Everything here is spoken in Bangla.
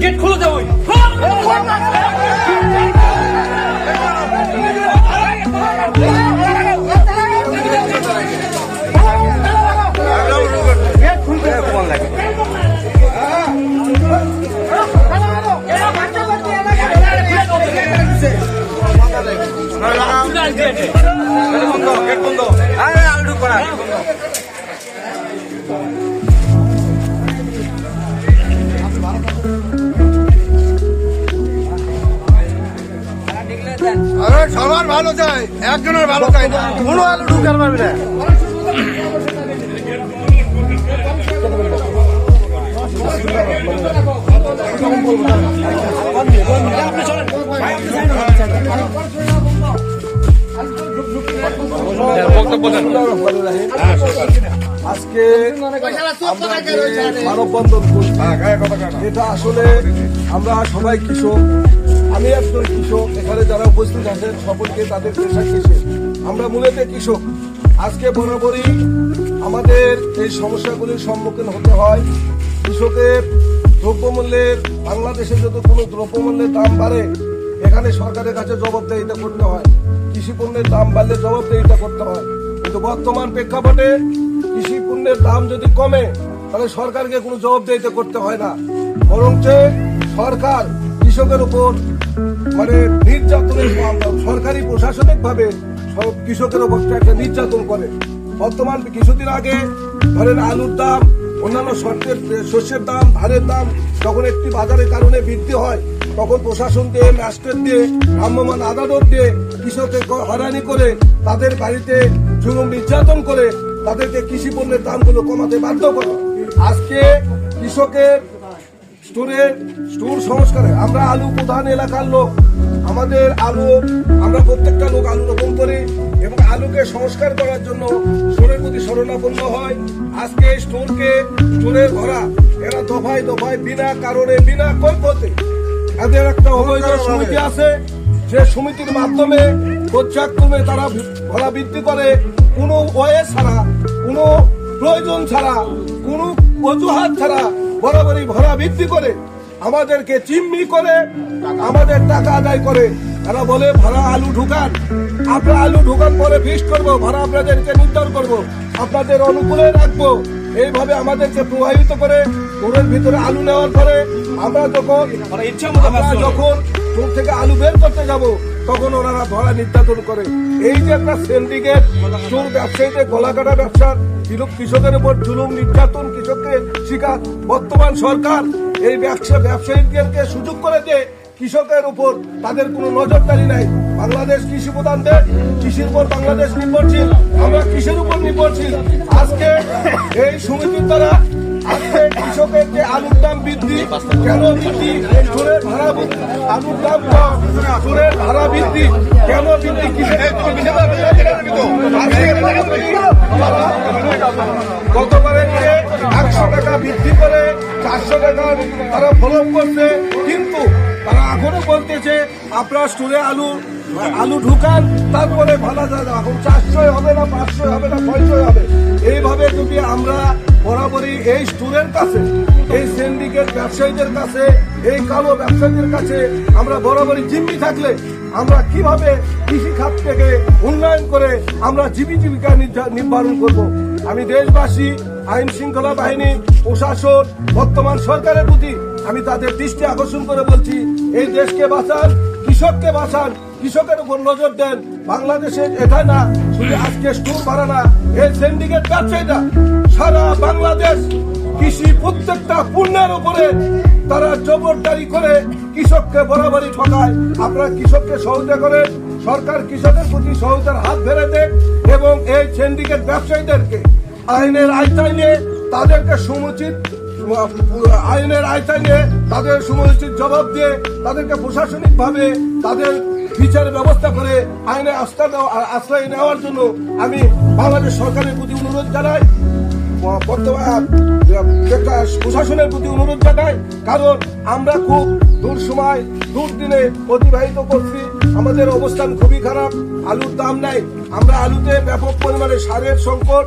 গেট খুলে দেবো আরে সবার ভালো চাই, একজনের ভালো চাই না। কোনো আলু ঢুকার পারবি না। মানববন্ধন এটা আসলে আমরা সবাই কৃষক। আমি একজন কৃষক, এখানে যারা উপস্থিত আছেন সকলকে তাদের পেশা কৃষক আমরা মূলত কৃষক। আজকে বরাবরই আমাদের এই সমস্যাগুলির সম্মুখীন হতে হয়। কৃষকের দ্রব্যমূল্যের, বাংলাদেশে যত কোনো দ্রব্যমূল্যের দাম বাড়ে, এখানে সরকারের কাছে জবাবদাহিতা করতে হয়। কৃষি পণ্যের দাম বাড়লে জবাবদাহিতা করতে হয়। কিন্তু বর্তমান প্রেক্ষাপটে কৃষি পণ্যের দাম যদি কমে, তাহলে সরকারকে কোনো জবাবদাহিতা করতে হয় না। বরঞ্চ সরকার কৃষকের উপর মানে নির্যাতনের সরকারি প্রশাসনিক ভাবে সব কৃষকের একটা নির্যাতন করে। বর্তমান কিছুদিন আগে ধরেন আলুর দাম, অন্যান্য শর্তের শস্যের দাম, ধানের দাম যখন একটি বাজারের কারণে বৃদ্ধি হয়, তখন প্রশাসন দিয়ে ম্যাস্টের দিয়ে ভ্রাম্যমান আদালত দিয়ে কৃষককে হয়রানি করে তাদের বাড়িতে জুলুম নির্যাতন করে তাদেরকে কৃষি পণ্যের দামগুলো কমাতে বাধ্য করে। আজকে কৃষকের স্টোরের স্টোর সংস্কারে। আমরা আলু প্রধান এলাকার লোক। আমাদের আলু আমরা প্রত্যেকটা লোক আলু রোপণ করি এবং আলুকে সংস্কার করার জন্য স্টোরের প্রতি শরণাপন্ন হয়। আজকে স্টোরকে স্টোরের ভরা এরা দফায় দফায় বিনা কারণে বিনা কৈফতে এদের একটা অবৈধ সমিতি আছে। যে সমিতির মাধ্যমে পর্যায়ক্রমে তারা ভরা বৃদ্ধি করে। কোনো ওয়ে ছাড়া কোনো প্রয়োজন ছাড়া কোনো অজুহাত ছাড়া বরাবরই ভরা বৃদ্ধি করে আমাদেরকে চিম্মি করে আমাদের টাকা আদায় করে। তারা বলে ভাড়া আলু ঢুকান। আমরা আলু ঢুকান পরে ফিস করব ভাড়া আপনাদেরকে নির্ধারণ করব। আপনাদের অনুকূলে রাখব। এইভাবে আমাদেরকে প্রভাবিত করে ঘরের ভিতরে আলু নেওয়ার পরে আমরা যখন ইচ্ছা মতো আমরা যখন চোখ থেকে আলু বের করতে যাব তখন ওনারা ধরা নির্যাতন করে। এই যে একটা সিন্ডিকেট চোর ব্যবসায়ীদের গলা কাটা ব্যবসার কৃষকের উপর জুলুম, নির্যাতন, কৃষককে শিকার বর্তমান সরকার এই ব্যবসা ব্যবসায়ীদেরকে সুযোগ করে দিয়ে, কৃষকের উপর। তাদের কোনো নজরদারি নাই। বাংলাদেশ কৃষি প্রধান দেশ, কৃষির উপর বাংলাদেশ নির্ভরশীল, আমরা কৃষির উপর নির্ভরশীল। আজকে এই সমিতির দ্বারা আজকে কৃষকের যে আলুর দাম বৃদ্ধি, কেন বৃদ্ধি চোরের ভাড়া আলুর দাম কম চোরের ভাড়া বৃদ্ধি, কেন বৃদ্ধি গতবারের চেয়ে একশো টাকা বৃদ্ধি করে চারশো টাকা তারা ফলন করছে। কিন্তু তারা এখনও বলতেছে, আপনার স্টোরে আলু আলু ঢুকান, তারপরে ভাড়া যাবে এখন চারশোই হবে না, পাঁচশোই হবে না, ছয়শোই হবে। এইভাবে বরাবরই এই স্টোরের কাছে এই সিন্ডিকেট ব্যবসায়ীদের কাছে, এই কালো ব্যবসায়ীদের কাছে আমরা বরাবরই জিম্মি থাকলে আমরা কীভাবে কৃষি খাত থেকে উন্নয়ন করে আমরা জীবী জীবিকা নির্ধারণ করব? আমি দেশবাসী, আইন শৃঙ্খলা বাহিনী, প্রশাসন, বর্তমান সরকারের প্রতি আমি তাদের দৃষ্টি আকর্ষণ করে বলছি, এই দেশকে বাঁচান, কৃষককে বাঁচান, কৃষকের উপর নজর দেন, বাংলাদেশে এটা না শুধু আজকে স্টোর ভাড়া না, এই সিন্ডিকেট ব্যবসায়ীরা সারা বাংলাদেশ কৃষি প্রত্যেকটা পণ্যের উপরে তারা জবরদারি করে কৃষককে বরাবরই ঠকায়। আপনারা কৃষককে সহযোগিতা করেন, সরকার কৃষকের প্রতি সহযোগিতার হাত ধরে দেন এবং এই সিন্ডিকেট ব্যবসায়ীদেরকে আইনের আয়তায় নিয়ে তাদেরকে সমুচিত আইনের আয়তায় নিয়ে তাদের সমুচিত জবাব দিয়ে তাদেরকে প্রশাসনিক ভাবে তাদের বিচার ব্যবস্থা করে আইনে আস্থা দেওয়া আশ্রয় নেওয়ার জন্য আমি বাংলাদেশ সরকারের প্রতি অনুরোধ জানাই বর্তমান প্রশাসনের প্রতি অনুরোধ জানাই, কারণ আমরা খুব দূর সময়, দূর দিনে অতিবাহিত করছি। আমাদের অবস্থান খুবই খারাপ, আলুর দাম নাই। আমরা আলুতে ব্যাপক পরিমাণে সারের সংকট